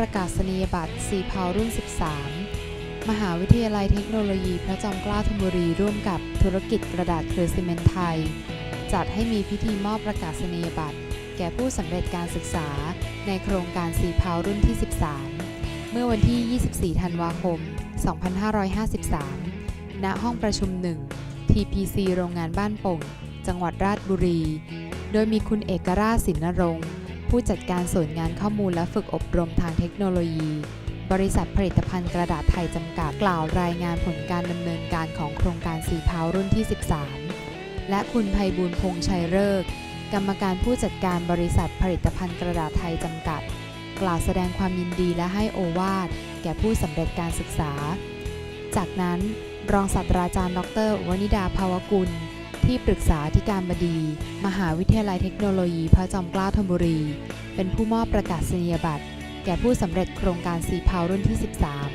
ประกาศนียบัตรสีเผารุ่น 13 มหาวิทยาลัยเทคโนโลยีพระจอมเกล้าธนบุรีร่วมกับธุรกิจกระดาษเครือซีเมนต์ไทย จัดให้มีพิธีมอบประกาศนียบัตร แก่ผู้สำเร็จการศึกษา ในโครงการสีเผารุ่นที่ 13 เมื่อวันที่ 24 ธันวาคม 2553 ณ ห้องประชุม 1 TPC โรงงานบ้านโป่ง จังหวัดราชบุรี โดยมีคุณเอกราชสินนรงค์ ผู้จัดการส่วนงานข้อมูลและฝึกอบรมทางเทคโนโลยี บริษัทผลิตภัณฑ์กระดาษไทยจำกัดกล่าวรายงานผลการดำเนินการของโครงการสีเผารุ่นที่ 13 และคุณภัยบูลพงษ์ชัยเริกกรรมการผู้จัดการบริษัทผลิตภัณฑ์กระดาษไทยจำกัด กล่าวแสดงความยินดีและให้โอวาทแก่ผู้สำเร็จการศึกษา จากนั้น รองศาสตราจารย์ ดร วนิดาภาวกุล ที่ปรึกษาธิการบดี มหาวิทยาลัยเทคโนโลยีพระจอมเกล้าธนบุรี เป็นผู้มอบประกาศนียบัตร แก่ผู้สำเร็จโครงการสีเผารุ่นที่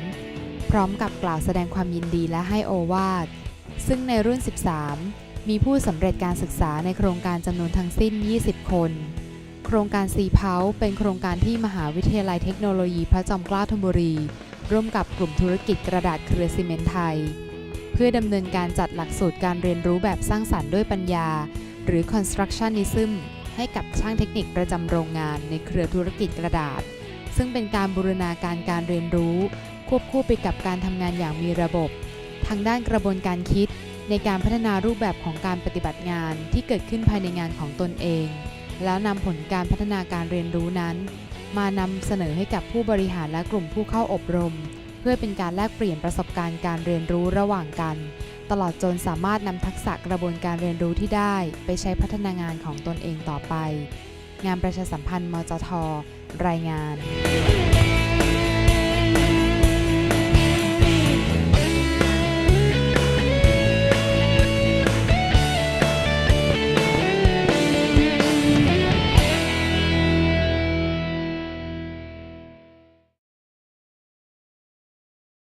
13 พร้อมกับกล่าวแสดงความยินดีและให้โอวาท ซึ่งในรุ่น 13 มีผู้สำเร็จการศึกษาในโครงการจำนวนทั้งสิ้น 20 คน โครงการสีเผาเป็นโครงการที่มหาวิทยาลัยเทคโนโลยีพระจอมเกล้าธนบุรี ร่วมกับกลุ่มธุรกิจกระดาษเครือซีเมนต์ไทย เพื่อดำเนินการจัดหลักสูตรการเรียนรู้แบบสร้างสรรค์ด้วยปัญญา หรือ constructionism ให้กับช่างเทคนิคประจำโรงงานในเครือธุรกิจกระดาษ ซึ่งเป็นการบูรณาการการเรียนรู้ ควบคู่ไปกับการทำงานอย่างมีระบบ ทางด้านกระบวนการคิด ในการพัฒนารูปแบบของการปฏิบัติงานที่เกิดขึ้นภายในงานของตนเอง แล้วนำผลการพัฒนาการเรียนรู้นั้น มานำเสนอให้กับผู้บริหารและกลุ่มผู้เข้าอบรม พื่อเป็นการแลกเปลี่ยนประสบการณ์การเรียนรู้ระหว่างกัน ตลอดจนสามารถนำทักษะกระบวนการเรียนรู้ที่ได้ ไปใช้พัฒนางานของตนเองต่อไป งานประชาสัมพันธ์มจท รายงาน